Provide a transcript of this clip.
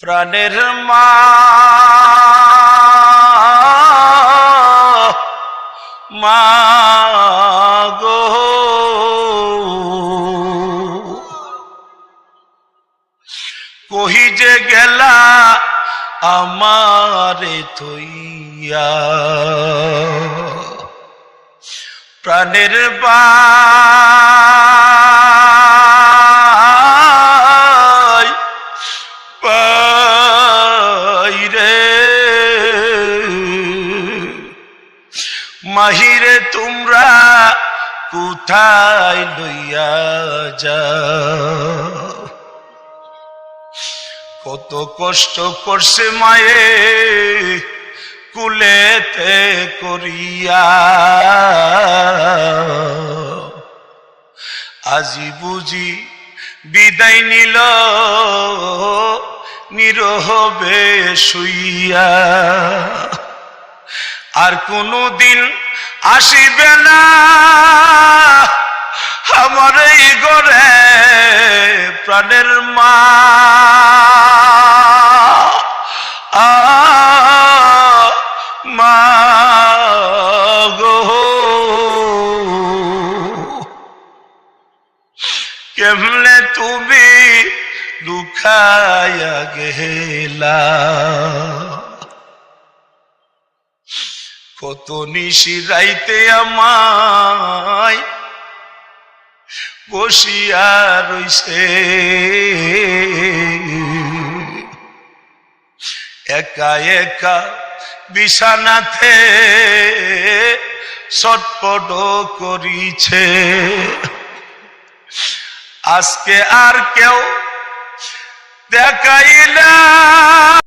প্রাণের মা। গো। কহি যে গেলা আমারে থইয়া। প্রাণের বাই মাহিরে তোমরা কোথায় লইয়া যা কত কষ্ট করছে মায়ে কুলেতে করিয়া। আজি বুঝি বিদায় নিল নিরহবে শুইয়া আর কোনো দিন আসিবে না আমার এই গড়ে প্রাণের মা। মা গো। কেমনে তুমি দুখায়া গেলা? কত নিশি রাইতে আমায় বসিয়া রইছে। একা একা বিছানাতে ছটপট করিছে। আজকে আর কেউ দেখাইলে